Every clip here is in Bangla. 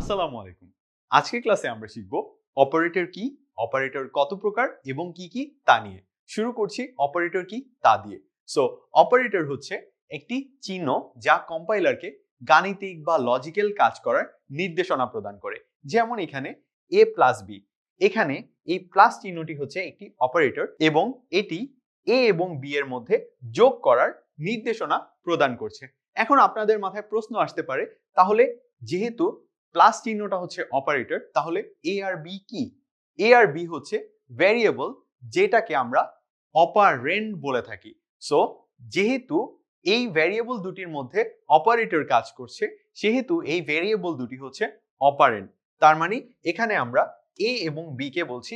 আসসালামু আলাইকুম। আজকে ক্লাসে আমরা শিখব অপারেটর কি, অপারেটর কত প্রকার এবং কি কি তা নিয়ে। শুরু করছি অপারেটর কি, তা দিয়ে। সো অপারেটর হচ্ছে একটি চিহ্ন যা কম্পাইলারকে গাণিতিক বা লজিক্যাল কাজ করার নির্দেশনা প্রদান করে। যেমন এখানে এ প্লাস বি এখানে এই প্লাস চিহ্নটি হচ্ছে একটি অপারেটর এবং এটি এ এবং বি এর মধ্যে যোগ করার নির্দেশনা প্রদান করছে। এখন আপনাদের মাথায় প্রশ্ন আসতে পারে, তাহলে যেহেতু প্লাস চিহ্নটা হচ্ছে অপারেটর তাহলে এ আর বি কি? এ আর বি হচ্ছে ভ্যারিয়েবল যেটাকে আমরা অপারেন্ড বলে থাকি। সো যেহেতু এই ভ্যারিয়েবল দুটির মধ্যে অপারেটর কাজ করছে, সেহেতু এই ভ্যারিয়েবল দুটি হচ্ছে অপারেন্ড তার মানে এখানে আমরা এ এবং বি কে বলছি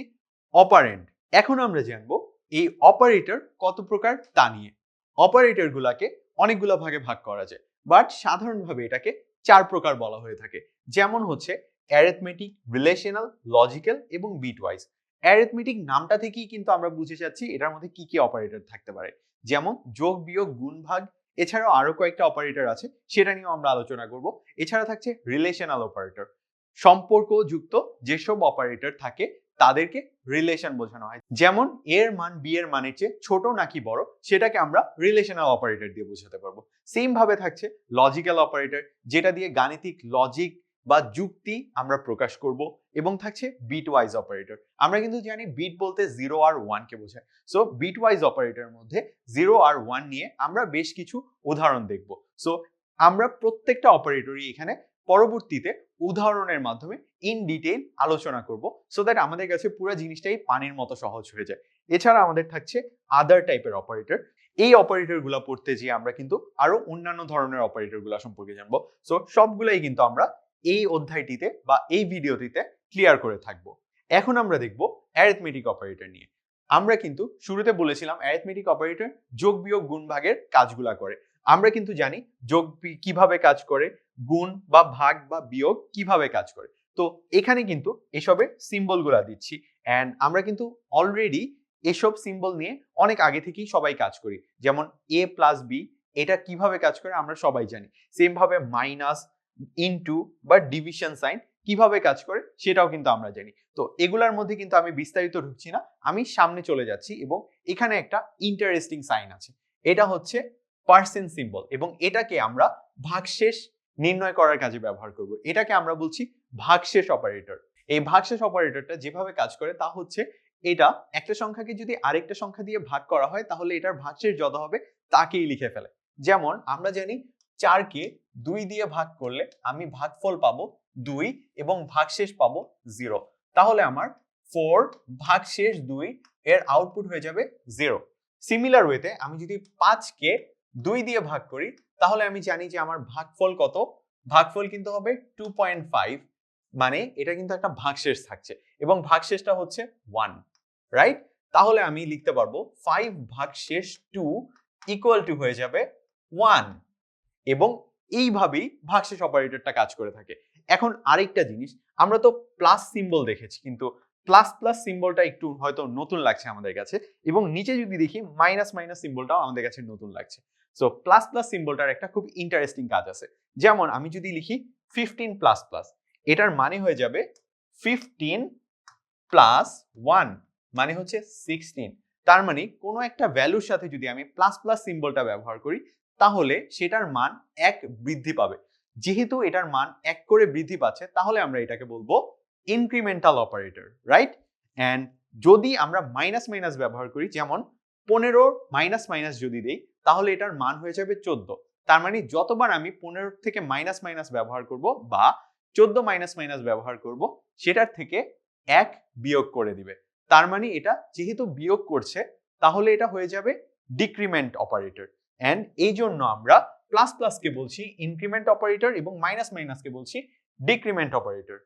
অপারেন্ড এখন আমরা জানব এই অপারেটর কত প্রকার তা নিয়ে। অপারেটর গুলাকে অনেকগুলো ভাগে ভাগ করা যায় বাট সাধারণভাবে এটাকে চার প্রকার বলা হয়ে থাকে। যেমন হচ্ছে অ্যারিথমেটিক রিলেশনাল লজিক্যাল এবং বিট ওয়াইজ অ্যারিথমেটিক নামটা থেকেই কিন্তু আমরা বুঝে যাচ্ছি এটার মধ্যে কি কি অপারেটর থাকতে পারে। যেমন যোগ, বিয়োগ, গুণ, ভাগ, এছাড়াও আরও কয়েকটা অপারেটর আছে, সেটা নিয়েও আমরা আলোচনা করব। এছাড়া থাকছে রিলেশনাল অপারেটর সম্পর্কযুক্ত যেসব অপারেটর থাকে, তাদেরকে রিলেশন বোঝানো হয়। যেমন এর মান বি এর মানের চেয়ে ছোট নাকি বড়, সেটাকে আমরা রিলেশনাল অপারেটর দিয়ে বোঝাতে পারব। সেম ভাবে থাকছে লজিক্যাল অপারেটর যেটা দিয়ে গাণিতিক লজিক বা যুক্তি আমরা প্রকাশ করব এবং থাকছে বিট ওয়াইজ অপারেটর আমরা কিন্তু জানি বিট বলতে জিরো আর ওয়ান কে বোঝায়। সো বিট ওয়াইজ অপারেটরের মধ্যে জিরো আর ওয়ান নিয়ে আমরা বেশ কিছু উদাহরণ দেখব। সো আমরা প্রত্যেকটা অপারেটরই এখানে পরবর্তীতে উদাহরণের মাধ্যমে ইন ডিটেইল আলোচনা করব সো দ্যাট আমাদের কাছে পুরো জিনিসটাই পানির মতো সহজ হয়ে যায়। এছাড়া আমাদের থাকছে আদার টাইপের অপারেটর এই অপারেটরগুলা পড়তে গিয়ে আমরা কিন্তু আরও অন্যান্য ধরনের অপারেটরগুলা সম্পর্কে জানব। সো সবগুলাই কিন্তু আমরা এই অধ্যায়টিতে বা এই ভিডিওটিতে ক্লিয়ার করে থাকব। এখন আমরা দেখব অ্যারিথমেটিক অপারেটর নিয়ে। আমরা কিন্তু শুরুতে বলেছিলাম অ্যারিথমেটিক অপারেটর যোগ বিয়োগ গুণ ভাগের কাজগুলা করে। আমরা কিন্তু জানি যোগ কীভাবে কাজ করে, গুণ বা ভাগ বা বিয়োগ কীভাবে কাজ করে। তো এখানে কিন্তু এসবের সিম্বলগুলা দিচ্ছি। অ্যান্ড আমরা কিন্তু অলরেডি এসব সিম্বল নিয়ে অনেক আগে থেকেই সবাই কাজ করি। যেমন এ প্লাস বি এটা কীভাবে কাজ করে আমরা সবাই জানি। সেম ভাবে মাইনাস ইনটু বা ডিভিশন সাইন কীভাবে কাজ করে সেটাও কিন্তু আমরা জানি। তো এগুলার মধ্যে কিন্তু আমি বিস্তারিত ঢুকছি না, আমি সামনে চলে যাচ্ছি এবং এখানে একটা ইন্টারেস্টিং সাইন আছে। এটা হচ্ছে পার্সেন্ট সিম্বল এবং এটাকে আমরা ভাগশেষ নির্ণয় করার কাজে ব্যবহার করব। এটাকে আমরা বলছি ভাগশেষ অপারেটর এই ভাগশেষ অপারেটরটা যেভাবে কাজ করে তা হচ্ছে এটা একটা সংখ্যাকে যদি আরেকটা সংখ্যা দিয়ে ভাগ করা হয় তাহলে এটার ভাগশেষ যত হবে তাকেই লিখে ফেলে। যেমন আমরা জানি চারকে দুই দিয়ে ভাগ করলে আমি ভাগফল পাবো দুই এবং ভাগশেষ পাবো জিরো। তাহলে আমার ফোর ভাগশেষ দুই এর আউটপুট হয়ে যাবে জিরো। সিমিলার ওয়েতে আমি যদি পাঁচকে দুই দিয়ে ভাগ করি, তাহলে আমি জানি যে আমার ভাগফল কত? ভাগফল কিন্তু হবে টু পয়েন্ট ফাইভ মানে এটা কিন্তু একটা ভাগশেষ থাকছে এবং ভাগশেষটা হচ্ছে ওয়ান রাইট তাহলে আমি লিখতে পারব ফাইভ ভাগশেষ টু ইকুয়াল টু হয়ে যাবে ওয়ান এবং এইভাবেই ভাগশেষ অপারেটরটা কাজ করে থাকে। এখন আরেকটা জিনিস, আমরা তো প্লাস সিম্বল দেখেছি, কিন্তু প্লাস প্লাস সিম্বলটা একটু হয়তো নতুন লাগছে আমাদের কাছে এবং নিচে যদি দেখি মাইনাস মাইনাস সিম্বলটাও আমাদের কাছে নতুন লাগছে। সো প্লাস প্লাস সিম্বলটার একটা খুব ইন্টারেস্টিং কাজ আছে। যেমন আমি যদি লিখি ফিফটিন প্লাস প্লাস এটার মানে হয়ে যাবে ফিফটিন প্লাস ওয়ান মানে হচ্ছে সিক্সটিন তার মানে কোনো একটা ভ্যালুর সাথে যদি আমি প্লাস প্লাস সিম্বলটা ব্যবহার করি তাহলে সেটার মান এক বৃদ্ধি পাবে। যেহেতু এটার মান এক করে বৃদ্ধি পাচ্ছে, তাহলে আমরা এটাকে বলব ইনক্রিমেন্টাল অপারেটর রাইট অ্যান্ড যদি আমরা মাইনাস মাইনাস ব্যবহার করি, যেমন পনেরো মাইনাস মাইনাস যদি দেই, তাহলে এটার মান হয়ে যাবে চোদ্দ। তার মানে যতবার আমি পনেরো থেকে মাইনাস মাইনাস ব্যবহার করব বা চোদ্দ মাইনাস মাইনাস ব্যবহার করব, সেটার থেকে এক বিয়োগ করে দিবে। তার মানে এটা যেহেতু বিয়োগ করছে, তাহলে এটা হয়ে যাবে ডিক্রিমেন্ট অপারেটর অ্যান্ড এই জন্য আমরা প্লাস প্লাসকে বলছি ইনক্রিমেন্ট অপারেটর এবং মাইনাস মাইনাসকে বলছি ডিক্রিমেন্ট অপারেটর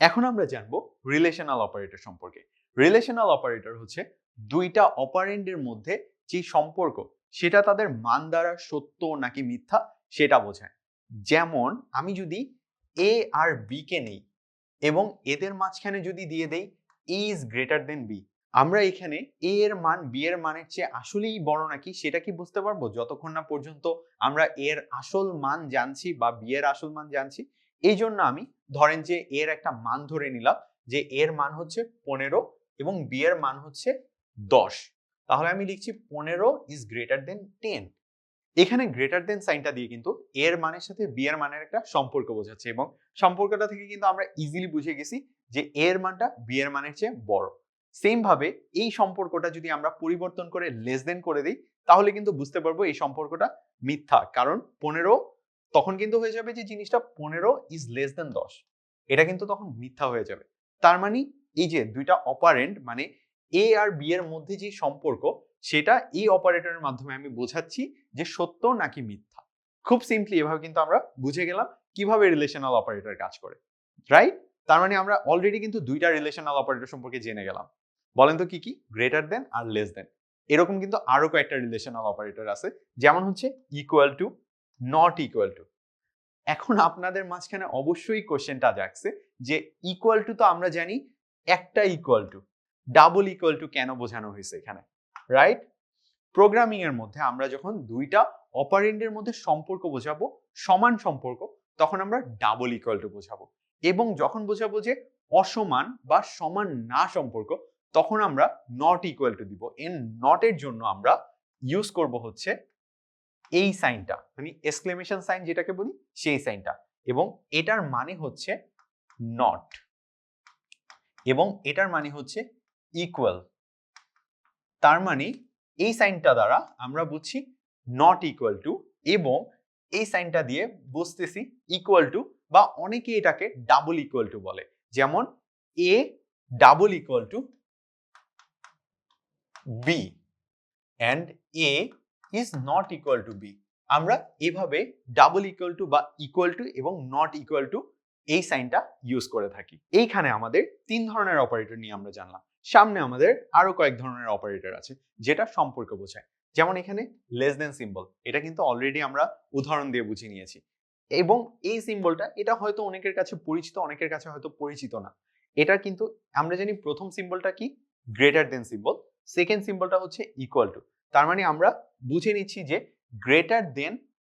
এখন আমরা জানব রিলেশনাল অপারেটর সম্পর্কে। রিলেশনাল অপারেটর হচ্ছে দুইটা অপারেন্ডের মধ্যে যে সম্পর্ক, সেটা তাদের মান দ্বারা সত্য নাকি মিথ্যা সেটা বোঝায়। যেমন আমি যদি এ আর বি কে নেই এবং এদের মাঝখানে যদি দিয়ে দেই ইজ গ্রেটার দেন বি আমরা এখানে এ এর মান বি এর মানের চেয়ে আসলেই বড় নাকি সেটা কি বুঝতে পারব? যতক্ষণ না পর্যন্ত আমরা এর আসল মান জানছি বা বি এর আসল মান জানছি এই জন্য আমি ধরেন যে এর একটা মান ধরে নিলাম, যে এর মান হচ্ছে পনেরো এবং বি এর মান হচ্ছে দশ। তাহলে আমি লিখছি পনেরো ইজ গ্রেটার দেন টেন এখানে গ্রেটার দেন সাইনটা দিয়ে কিন্তু এর মানের সাথে বি এর মানের একটা সম্পর্ক বোঝাচ্ছে এবং সম্পর্কটা থেকে কিন্তু আমরা ইজিলি বুঝে গেছি যে এর মানটা বি এর মানের চেয়ে বড়। সেম ভাবে এই সম্পর্কটা যদি আমরা পরিবর্তন করে লেস দেন করে দিই, তাহলে কিন্তু বুঝতে পারব এই সম্পর্কটা মিথ্যা। কারণ পনেরো তখন কিন্তু হয়ে যাবে যে জিনিসটা পনেরো ইজ লেস দেন দশ। এটা কিন্তু তখন মিথ্যা হয়ে যাবে। তার মানে এই যে দুইটা অপারেন্ট মানে এ আর বি এর মধ্যে যে সম্পর্ক, সেটা এই অপারেটরের মাধ্যমে আমি বোঝাচ্ছি যে সত্য নাকি মিথ্যা। খুব সিম্পলি এভাবে কিন্তু আমরা বুঝে গেলাম কীভাবে রিলেশনাল অপারেটর কাজ করে রাইট তার মানে আমরা অলরেডি কিন্তু দুইটা রিলেশনাল অপারেটর সম্পর্কে জেনে গেলাম। বলেন তো কি কি? গ্রেটার দেন আর লেস দেন এরকম কিন্তু আরও কয়েকটা রিলেশনাল অপারেটর আছে। যেমন হচ্ছে equal to not equal to এখন আপনাদের মাঝখানে অবশ্যই কোশ্চেনটা যাচ্ছে যে ইকুয়াল টু তো আমরা জানি একটা equal to double equal to কেন বোঝানো হয়েছে এখানে রাইট প্রোগ্রামিং এর মধ্যে আমরা যখন দুইটা অপারেন্ডের মধ্যে সম্পর্ক বোঝাবো, সমান সম্পর্ক, তখন আমরা ডাবল ইকুয়াল টু বোঝাবো। এবং যখন বোঝাবো যে অসমান বা সমান না সম্পর্ক তখন আমরা নট ইকুয়াল টু দিব। এন নটের জন্য আমরা ইউজ করব হচ্ছে এই সাইনটা মানে এক্সক্লেমেশন সাইন যেটাকে বলি, সেই সাইনটা। এবং এটার মানে হচ্ছে নট এবং এটার মানে হচ্ছে ইকুয়াল তার মানে এই সাইনটা দ্বারা আমরা বুঝছি নট ইকুয়াল টু এবং এই সাইনটা দিয়ে বুঝতেছি ইকুয়াল টু বা অনেকে এটাকে ডাবল ইকুয়াল টু বলে। যেমন A double equal to B and A is not equal to B আমরা এভাবে ডাবল ইকুয়াল টু বা ইকুয়াল টু এবং নট ইকুয়াল টু এই সাইনটা ইউজ করে থাকি। এইখানে আমাদের তিন ধরনের অপারেটর নিয়ে আমরা জানলাম। সামনে আমাদের আরও কয়েক ধরনের অপারেটর আছে, যেটা সম্পর্ক বোঝায়। যেমন এখানে লেস দেন সিম্বল এটা কিন্তু অলরেডি আমরা উদাহরণ দিয়ে বুঝে নিয়েছি। এবং এই সিম্বলটা এটা হয়তো অনেকের কাছে পরিচিত, অনেকের কাছে হয়তো পরিচিত না। এটা কিন্তু, আমরা জানি প্রথম সিম্বলটা কি? গ্রেটার দেন সিম্বল সেকেন্ড সিম্বলটা হচ্ছে ইকুয়াল টু তার মানে আমরা বুঝে নিচ্ছি যে greater than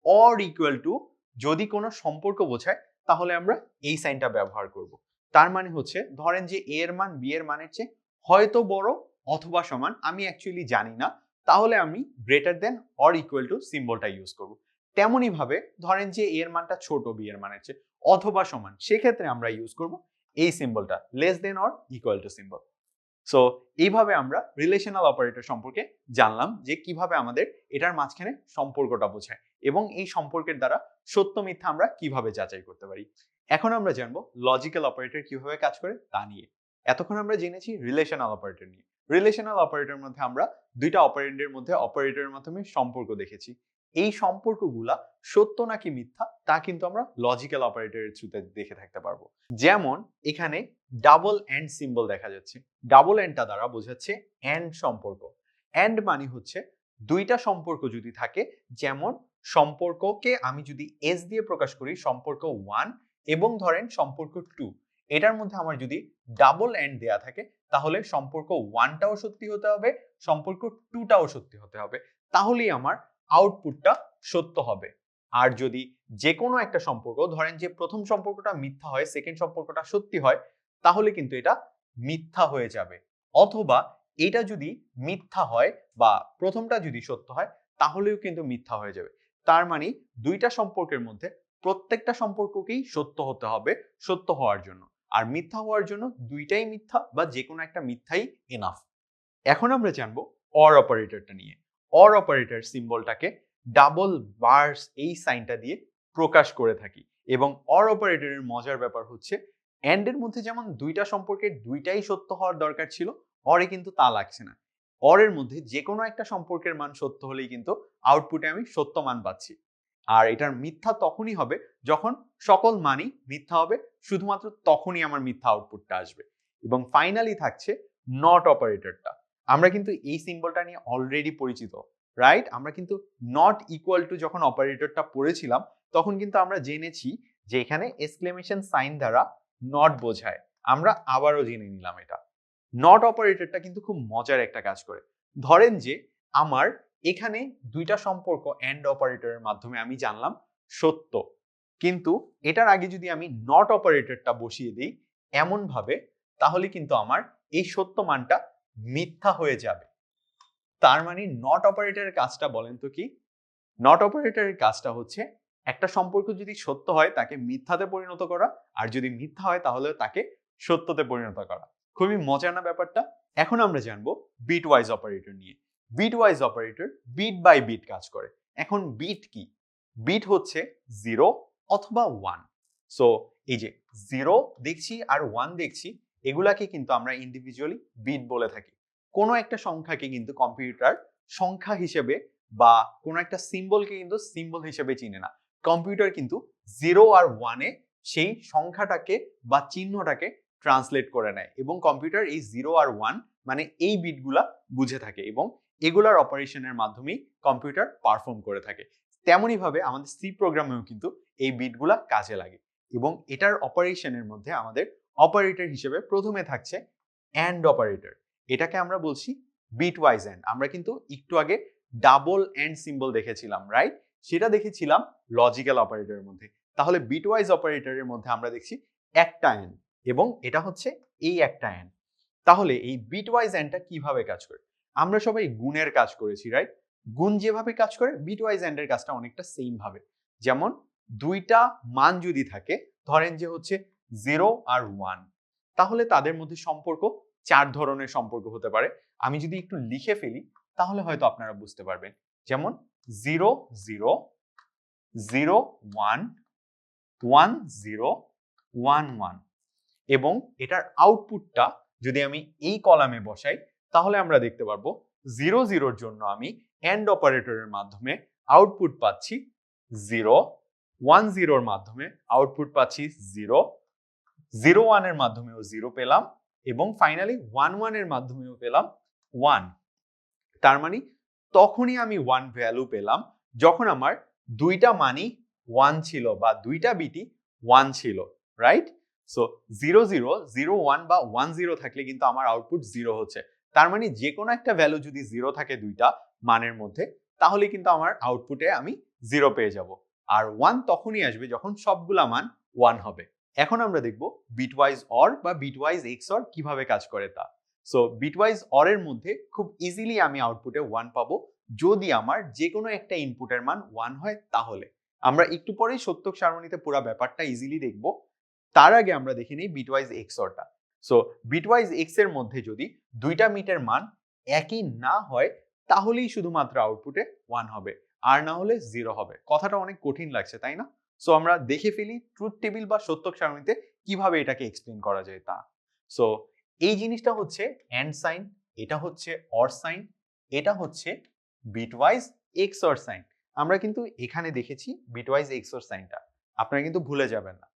or equal to যদি কোনো সম্পর্ক বোঝায়, তাহলে আমরা এই সাইনটা ব্যবহার করব। তার মানে হচ্ছে, ধরেন যে এ এর মান বি এর মানের চেয়ে হয়তো বড় অথবা সমান, আমি অ্যাকচুয়ালি জানি না, তাহলে আমি greater than or equal to সিম্বলটা use করব। তেমনই ভাবে ধরেন যে এ এর মানটা ছোট বি এর মানের চেয়ে অথবা সমান, সেক্ষেত্রে আমরা ইউজ করব এই সিম্বলটা less than or equal to symbol so এইভাবে আমরা রিলেশনাল অপারেটর সম্পর্কে জানলাম যে কীভাবে আমাদের এটার মাঝখানে সম্পর্কটা বোঝায় এবং এই সম্পর্কের দ্বারা সত্য মিথ্যা আমরা কীভাবে যাচাই করতে পারি। এখন আমরা জানব লজিক্যাল অপারেটর কীভাবে কাজ করে তা নিয়ে। এতক্ষণ আমরা জেনেছি রিলেশনাল অপারেটর নিয়ে। রিলেশনাল অপারেটর মধ্যে আমরা দুইটা অপারেন্ডের মধ্যে অপারেটরের মাধ্যমে সম্পর্ক দেখেছি। এই সম্পর্কগুলা সত্য নাকি মিথ্যা, তা কিন্তু আমরা লজিক্যাল অপারেটরের থ্রুতে দেখে থাকতে পারব। যেমন এখানে ডাবল অ্যান্ড সিম্বল দেখা যাচ্ছে। ডাবল অ্যান্ডটা দ্বারা বোঝাচ্ছে অ্যান্ড সম্পর্ক। অ্যান্ড মানে হচ্ছে দুইটা সম্পর্ক যদি থাকে, যেমন সম্পর্ককে আমি যদি এস দিয়ে প্রকাশ করি, সম্পর্ক ওয়ান এবং ধরেন সম্পর্ক টু এটার মধ্যে আমার যদি ডাবল এন্ড দেয়া থাকে, তাহলে সম্পর্ক ওয়ানটাও সত্যি হতে হবে, সম্পর্ক টুটাও সত্যি হতে হবে। তাহলেই আমার আউটপুটটা সত্য হবে। আর যদি যে কোনো একটা সম্পর্ক, ধরেন যে প্রথম সম্পর্কটা মিথ্যা হয় সেকেন্ড সম্পর্কটা সত্যি হয়, তাহলে কিন্তু এটা মিথ্যা হয়ে যাবে। অথবা এটা যদি মিথ্যা হয় বা প্রথমটা যদি সত্য হয়, তাহলেও কিন্তু মিথ্যা হয়ে যাবে। তার মানে দুইটা সম্পর্কের মধ্যে প্রত্যেকটা সম্পর্ককেই সত্য হতে হবে, সত্য হওয়ার জন্য। আর মিথ্যা হওয়ার জন্য দুইটাই মিথ্যা বা যে কোনো একটা মিথ্যাই এনাফ এখন আমরা জানব অর অপারেটরটা নিয়ে। অর অপারেটর সিম্বলটাকে ডাবল বার্স এই সাইনটা দিয়ে প্রকাশ করে থাকি। এবং অর অপারেটরের মজার ব্যাপার হচ্ছে অ্যান্ডের মধ্যে যেমন দুইটা সম্পর্কের দুইটাই সত্য হওয়ার দরকার ছিল, অরে কিন্তু তা লাগছে না। অরের মধ্যে যে কোনো একটা সম্পর্কের মান সত্য হলেই কিন্তু আউটপুটে আমি সত্য মান পাচ্ছি। আর এটার মিথ্যা তখনই হবে যখন সকল মানই মিথ্যা হবে, শুধুমাত্র তখনই আমার মিথ্যা আউটপুটটা আসবে। এবং ফাইনালি থাকছে নট অপারেটরটা আমরা কিন্তু এই সিম্বলটা নিয়ে অলরেডি পরিচিত রাইট আমরা কিন্তু নট ইকুয়াল টু যখন অপারেটরটা পড়েছিলাম, তখন কিন্তু আমরা জেনেছি যে এখানে এক্সক্লেমেশন সাইন দ্বারা নট বোঝায়। আমরা আবারও জেনে নিলাম এটা। নট অপারেটরটা কিন্তু খুব মজার একটা কাজ করে। ধরেন যে আমার এখানে দুইটা সম্পর্ক অ্যান্ড অপারেটরের মাধ্যমে আমি জানলাম সত্য। কিন্তু এটার আগে যদি আমি নট অপারেটরটা বসিয়ে দিই এমনভাবে, তাহলে কিন্তু আমার এই সত্য মানটা মিথ্যা হয়ে যাবে। তার মানে নট অপারেটরের কাজটা বলেন তো কি? নট অপারেটরের কাজটা হচ্ছে একটা সম্পর্ক যদি সত্য হয় তাকে মিথ্যাতে পরিণত করা আর যদি মিথ্যা হয় তাহলে তাকে সত্যতে পরিণত করা। খুবই মজার না ব্যাপারটা? এখন আমরা জানব বিট ওয়াইজ অপারেটর নিয়ে। Bitwise operator bit by bit কাজ করে। এখন বিট কি? বিট হচ্ছে জিরো অথবা ওয়ান সো এই যে জিরো দেখছি আর ওয়ান দেখছি এগুলাকে কিন্তু আমরা ইন্ডিভিজুয়ালি বিট বলে থাকি। কোনো একটা সংখ্যাকে কিন্তু কম্পিউটার সংখ্যা হিসেবে বা কোনো একটা সিম্বলকে কিন্তু সিম্বল হিসেবে চিনে না। কম্পিউটার কিন্তু জিরো আর ওয়ানে সেই সংখ্যাটাকে বা চিহ্নটাকে ট্রান্সলেট করে নেয় এবং কম্পিউটার এই জিরো আর ওয়ান মানে এই বিটগুলা বুঝে থাকে এবং এগুলার অপারেশনের মাধ্যমেই কম্পিউটার পারফর্ম করে থাকে। তেমনই ভাবে আমাদের সি প্রোগ্রামেও কিন্তু এই বিটগুলা কাজে লাগে এবং এটার অপারেশনের মধ্যে আমাদের অপারেটর হিসেবে প্রথমে থাকছে অ্যান্ড অপারেটর এটাকে আমরা বলছি বিট ওয়াইজ অ্যান্ড আমরা কিন্তু একটু আগে ডাবল অ্যান্ড সিম্বল দেখেছিলাম রাইট সেটা দেখেছিলাম লজিক্যাল অপারেটরের মধ্যে। তাহলে বিট ওয়াইজ অপারেটরের মধ্যে আমরা দেখছি একটা অ্যান্ড এবং এটা হচ্ছে এই একটা অ্যান্ড তাহলে এই বিট ওয়াইজ অ্যান্ডটা কীভাবে কাজ করে? আমরা সবাই গুণের কাজ করেছি রাইট গুণ যেভাবে কাজ করে বিট ওয়াইজ অ্যান্ডের কাজটা অনেকটা সেম ভাবে। যেমন দুইটা মান যদি থাকে, ধরেন যে হচ্ছে জিরো আর ওয়ান তাহলে তাদের মধ্যে সম্পর্ক চার ধরনের সম্পর্ক হতে পারে। আমি যদি একটু লিখে ফেলি, তাহলে হয়তো আপনারা বুঝতে পারবেন। যেমন zero zero zero one one zero one one এবং এটার আউটপুটটা যদি আমি এই কলামে বসাই, তাহলে আমরা দেখতে পারব জিরো জিরোর জন্য আমি অ্যান্ড অপারেটরের মাধ্যমে আউটপুট পাচ্ছি জিরো ওয়ান জিরোর মাধ্যমে আউটপুট পাচ্ছি জিরো জিরো ওয়ানের মাধ্যমেও জিরো পেলাম এবং ফাইনালি ওয়ান ওয়ানের মাধ্যমেও পেলাম ওয়ান তার মানে তখনই আমি ওয়ান ভ্যালু পেলাম, যখন আমার দুইটা মানি ওয়ান ছিল বা দুইটা বিটি ওয়ান ছিল right so zero zero zero one বা ওয়ান জিরো থাকলে কিন্তু আমার আউটপুট জিরো হচ্ছে। তার মানে যে কোনো একটা ভ্যালু যদি জিরো থাকে দুইটা মানের মধ্যে, তাহলে কিন্তু আমার আউটপুটে আমি জিরো পেয়ে যাব। আর ওয়ান তখনই আসবে যখন সবগুলা মান ওয়ান হবে। এখন আমরা দেখব বিটওয়াইজ অর বা বিটওয়াইজ এক্স অর কীভাবে কাজ করে তা। সো বিটওয়াইজ অর এর মধ্যে খুব ইজিলি আমি আউটপুটে ওয়ান পাবো। যদি আমার যে কোনো একটা ইনপুটের মান ওয়ান হয়, তাহলে। আমরা একটু পরেই সত্যক সারণীতে পুরো ব্যাপারটা ইজিলি দেখব। তার আগে আমরা দেখে নিই বিটওয়াইজ এক্স অরটা সো বিটওয়াইজ এক্সের মধ্যে যদি দুইটা মিটের মান একই না হয়, তাহলেই শুধুমাত্র আউটপুটে ওয়ান হবে। আর না হলে জিরো হবে। কথাটা অনেক কঠিন লাগছে, তাই না? সো আমরা দেখে ফেলি ট্রুথ টেবিল বা সত্যক সারণীতে কীভাবে এটাকে এক্সপ্লেন করা যায় তা। সো এই জিনিসটা হচ্ছে অ্যান্ড সাইন এটা হচ্ছে অর সাইন এটা হচ্ছে বিটওয়াইজ এক্স অর সাইন আমরা কিন্তু এখানে দেখেছি বিটওয়াইজ এক্স অর সাইনটা আপনারা কিন্তু ভুলে যাবেন না।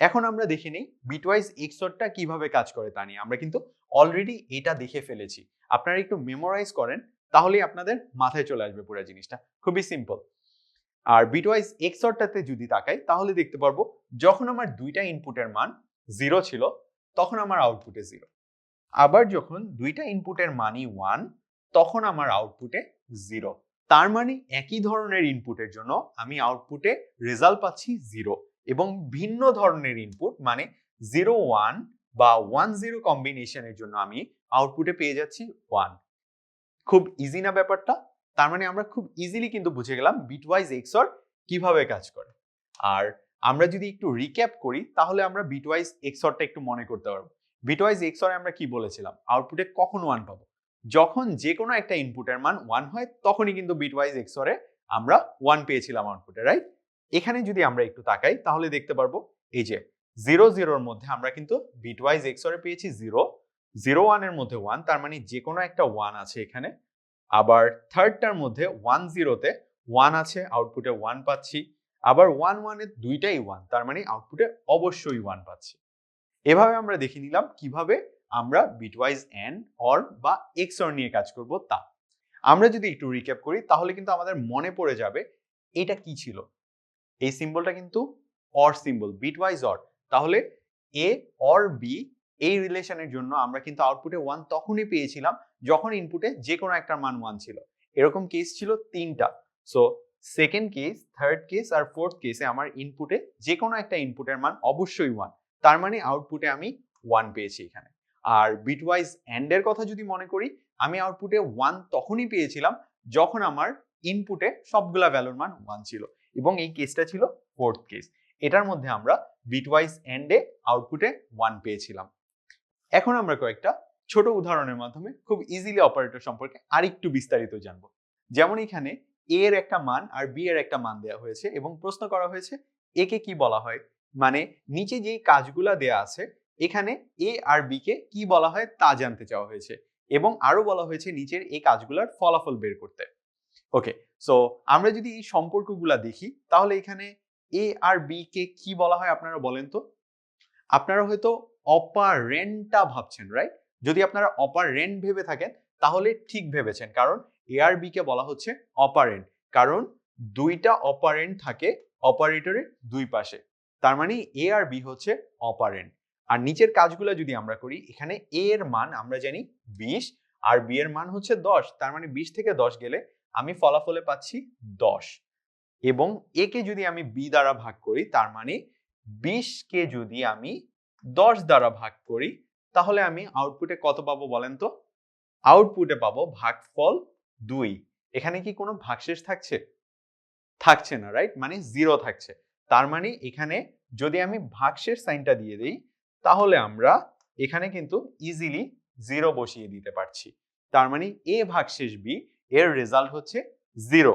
এখন আমরা দেখে নিই বিটওয়াইজ এক্সরটা কীভাবে কাজ করে তা নিয়ে। আমরা কিন্তু অলরেডি এটা দেখে ফেলেছি। আপনারা একটু মেমোরাইজ করেন, তাহলেই আপনাদের মাথায় চলে আসবে পুরো জিনিসটা। খুবই সিম্পল আর বিটওয়াইজ এক্সরটাতে যদি তাকাই, তাহলে দেখতে পারব যখন আমার দুইটা ইনপুটের মান জিরো ছিল, তখন আমার আউটপুটে জিরো আবার যখন দুইটা ইনপুটের মানই ওয়ান তখন আমার আউটপুটে জিরো তার মানে একই ধরনের ইনপুটের জন্য আমি আউটপুটে রেজাল্ট পাচ্ছি জিরো এবং ভিন্ন ধরনের ইনপুট মানে জিরো ওয়ান বা ওয়ান জিরো কম্বিনেশনের জন্য আমি আউটপুটে পেয়ে যাচ্ছি ওয়ান খুব ইজি না ব্যাপারটা? তার মানে আমরা খুব ইজিলি কিন্তু বুঝে গেলাম বিটওয়াইজ এক্সর কীভাবে কাজ করে। আর আমরা যদি একটু রিক্যাপ করি, তাহলে আমরা বিটওয়াইজ এক্সরটা একটু মনে করতে পারব। বিটওয়াইজ এক্সরে আমরা কি বলেছিলাম? আউটপুটে কখন ওয়ান পাবো? যখন যে কোনো একটা ইনপুটের মান ওয়ান হয়, তখনই কিন্তু বিটওয়াইজ এক্সরে আমরা ওয়ান পেয়েছিলাম আউটপুটে রাইট এখানে যদি আমরা একটু তাকাই, তাহলে দেখতে পারব এই যে জিরো জিরোর মধ্যে আমরা কিন্তু বিটওয়াইজ এক্সরে পেয়েছি জিরো জিরো ওয়ানের মধ্যে ওয়ান তার মানে যে কোনো একটা ওয়ান আছে এখানে। আবার থার্ডটার মধ্যে ওয়ান জিরোতে ওয়ান আছে আউটপুটে ওয়ান পাচ্ছি। আবার ওয়ান ওয়ানের দুইটাই ওয়ান তার মানে আউটপুটে অবশ্যই ওয়ান পাচ্ছি। এভাবে আমরা দেখে নিলাম কীভাবে আমরা বিটওয়াইজ অ্যান্ড অর বা এক্সর নিয়ে কাজ করব তা। আমরা যদি একটু রিক্যাপ করি, তাহলে কিন্তু আমাদের মনে পড়ে যাবে এটা কি ছিল। এই সিম্বলটা কিন্তু অর সিম্বল বিটওয়াইজ অর তাহলে এ অর বি এই রিলেশনের জন্য আমরা কিন্তু আউটপুটে ওয়ান তখনই পেয়েছিলাম যখন ইনপুটে যে কোনো একটা মান ওয়ান ছিল। এরকম কেস ছিল তিনটা। So second case third case আর ফোর্থ কেসে আমার ইনপুটে যে কোনো একটা ইনপুটের মান অবশ্যই ওয়ান তার মানে আউটপুটে আমি ওয়ান পেয়েছি এখানে। আর বিটওয়াইজ অ্যান্ডের কথা যদি মনে করি, আমি আউটপুটে ওয়ান তখনই পেয়েছিলাম যখন আমার ইনপুটে সবগুলা ভ্যালুর মান ওয়ান ছিল। এবং এই কেসটা ছিল ফোর্থ কেস এটার মধ্যে আমরা বিটওয়াইজ এন্ডে আউটপুটে ওয়ান পেয়েছিলাম। এখন আমরা কয়েকটা ছোট উদাহরণের মাধ্যমে খুব ইজিলি অপারেটর সম্পর্কে আরেকটু বিস্তারিত জানব। যেমন এখানে এ এর একটা মান আর বি এর একটা মান দেওয়া হয়েছে এবং প্রশ্ন করা হয়েছে একে কি বলা হয়? মানে নিচে যে কাজগুলা দেয়া আছে, এখানে এ আর বি কে কি বলা হয় তা জানতে চাওয়া হয়েছে এবং আরও বলা হয়েছে নিচের এই কাজগুলোর ফলাফল বের করতে। ওকে সো আমরা যদি এই সম্পর্কগুলা দেখি, তাহলে এখানে এ আর বি কে কি বলা হয় আপনারা বলেন তো? আপনারা হয়তো অপারেন্টটা ভাবছেন রাইট যদি আপনারা অপারেন্ট ভেবে থাকেন, তাহলে ঠিক ভেবেছেন। কারণ এ আর বি কে বলা হচ্ছে অপারেন্ট কারণ দুইটা অপারেন্ট থাকে অপারেটরের দুই পাশে। তার মানে এ আর বি হচ্ছে অপারেন্ট আর নিচের কাজগুলো যদি আমরা করি, এখানে এ এর মান আমরা জানি বিশ, আর বি এর মান হচ্ছে দশ। তার মানে বিশ থেকে দশ গেলে আমি ফলাফলে পাচ্ছি দশ। এবং এ কে যদি আমি বি দ্বারা ভাগ করি, তার মানে বিশকে যদি আমি দশ দ্বারা ভাগ করি তাহলে আমি আউটপুটে কত পাবো বলেন তো? আউটপুটে পাবো ভাগফল দুই। এখানে কি কোনো ভাগশেষ থাকছে? থাকছে না রাইট মানে জিরো থাকছে। তার মানে এখানে যদি আমি ভাগশেষ সাইনটা দিয়ে দিই, তাহলে আমরা এখানে কিন্তু ইজিলি জিরো বসিয়ে দিতে পারছি। তার মানে এ ভাগশেষ বি এর রেজাল্ট হচ্ছে জিরো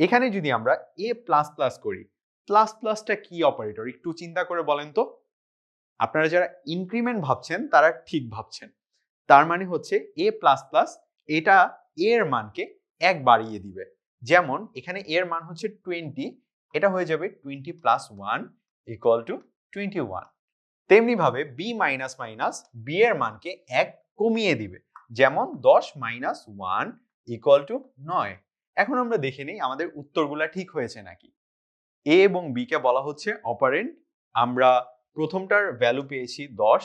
এখানে যদি আমরা এ প্লাস প্লাস করি প্লাস প্লাসটা কি অপারেটর একটু চিন্তা করে বলেন তো। আপনারা যারা ইনক্রিমেন্ট ভাবছেন, তারা ঠিক ভাবছেন। তার মানে হচ্ছে এ প্লাস প্লাস এটা এর মানকে এক বাড়িয়ে দিবে। যেমন এখানে এর মান হচ্ছে টোয়েন্টি এটা হয়ে যাবে twenty plus one equal to twenty one তেমনি ভাবে বি মাইনাস মাইনাস বি এর মানকে এক কমিয়ে দিবে। যেমন দশ মাইনাস ওয়ান ইকুয়াল টু নয়। এখন আমরা দেখে নিই আমাদের উত্তরগুলা ঠিক হয়েছে নাকি। এ এবং বি কে বলা হচ্ছে অপারেন্ট আমরা প্রথমটার ভ্যালু পেয়েছি দশ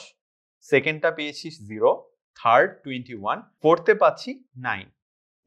সেকেন্ডটা পেয়েছি জিরো থার্ড টোয়েন্টি ওয়ান ফোর্থে পাচ্ছি নাইন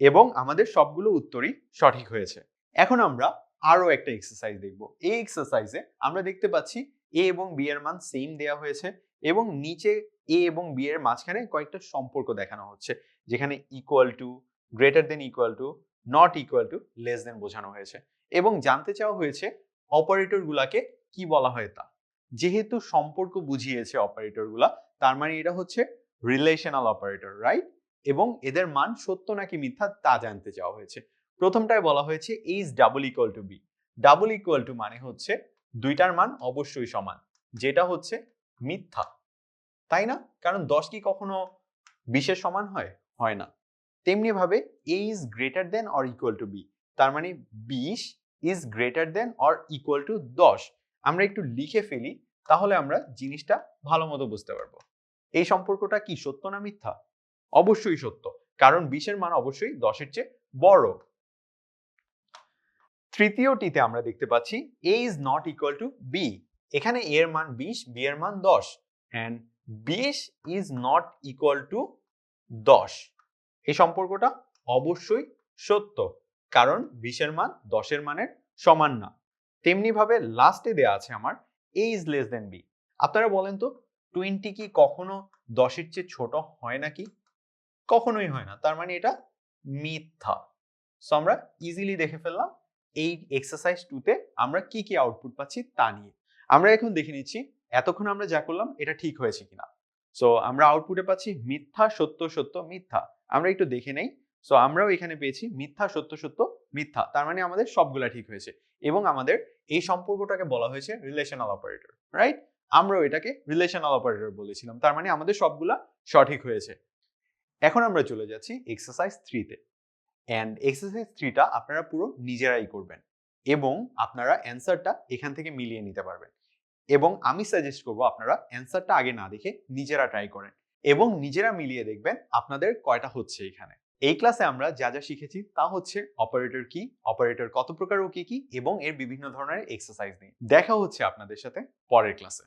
এবং আমাদের সবগুলো উত্তরই সঠিক হয়েছে। এখন আমরা আরও একটা এক্সারসাইজ দেখব। এই এক্সারসাইজে আমরা দেখতে পাচ্ছি এ এবং বি এর মান সেম দেওয়া হয়েছে এবং নিচে এ এবং বি এর মাঝখানে কয়েকটা সম্পর্ক দেখানো হচ্ছে, যেখানে equal to greater than equal to not equal to less than বোঝানো হয়েছে এবং জানতে চাওয়া হয়েছে অপারেটর গুলাকে কি বলা হয় তা। যেহেতু সম্পর্ক বুঝিয়েছে অপারেটরগুলা, তার মানে এটা হচ্ছে রিলেশনাল অপারেটর রাইট এবং এদের মান সত্য নাকি মিথ্যা তা জানতে চাওয়া হয়েছে। প্রথমটায় বলা হয়েছে A's double equal to B double equal to মানে হচ্ছে দুইটার মান অবশ্যই সমান, যেটা হচ্ছে মিথ্যা। তাই না? কারণ দশ কি কখনো বিশের সমান হয়? হয় না। তেমনি ভাবে A is greater than or equal to B তার মানে বিশ is greater than or equal to দশ। আমরা একটু লিখে ফেলি, তাহলে আমরা জিনিসটা ভালো মতো বুঝতে পারব। এই সম্পর্কটা কি সত্য না মিথ্যা? অবশ্যই সত্য, কারণ বিশের মান অবশ্যই দশের চেয়ে বড়। তৃতীয়টিতে আমরা দেখতে পাচ্ছি A is not equal to B এখানে এ এর মান বিশ বি এর মান দশ অ্যান্ড বিশ ইজ নট ইকুয়াল টু দশ। এই সম্পর্কটা অবশ্যই সত্য, কারণ বিশের মান দশের মানের সমান না। তেমনি ভাবে লাস্টে দেয়া আছে আমার A is less than B আপনারা বলেন তো টোয়েন্টি কি কখনো দশের চেয়ে ছোট হয় নাকি? কখনোই হয় না, তার মানে এটা মিথ্যা। সো আমরা ইজিলি দেখে ফেললাম এই এক্সারসাইজ টুতে আমরা কি কি আউটপুট পাচ্ছি তা নিয়ে। আমরা এখন দেখে নিচ্ছি এতক্ষণ আমরা যা করলাম এটা ঠিক হয়েছে কিনা। সো আমরা আউটপুটে পাচ্ছি মিথ্যা, সত্য সত্য, মিথ্যা। আমরা একটু দেখে নেই সো আমরাও এখানে পেয়েছি মিথ্যা, সত্য সত্য, মিথ্যা। তার মানে আমাদের সবগুলা ঠিক হয়েছে এবং আমাদের এই সম্পর্কটাকে বলা হয়েছে রিলেশনাল অপারেটর রাইট আমরাও এটাকে রিলেশনাল অপারেটর বলেছিলাম। তার মানে আমাদের সবগুলা সঠিক হয়েছে। এখন আমরা চলে যাচ্ছি এক্সারসাইজ থ্রিতে অ্যান্ড এক্সারসাইজ থ্রিটা আপনারা পুরো নিজেরাই করবেন এবং আপনারা অ্যান্সারটা এখান থেকে মিলিয়ে নিতে পারবেন। এবং আমি সাজেস্ট করব আপনারা অ্যান্সারটা আগে না দেখে নিজেরা ট্রাই করেন এবং নিজেরা মিলিয়ে দেখবেন আপনাদের কয়টা হচ্ছে এখানে। এই ক্লাসে আমরা যা যা শিখেছি তা হচ্ছে অপারেটর কি অপারেটর কত প্রকার ও কি কি, এবং এর বিভিন্ন ধরনের এক্সারসাইজ নিয়ে। দেখা হচ্ছে আপনাদের সাথে পরের ক্লাসে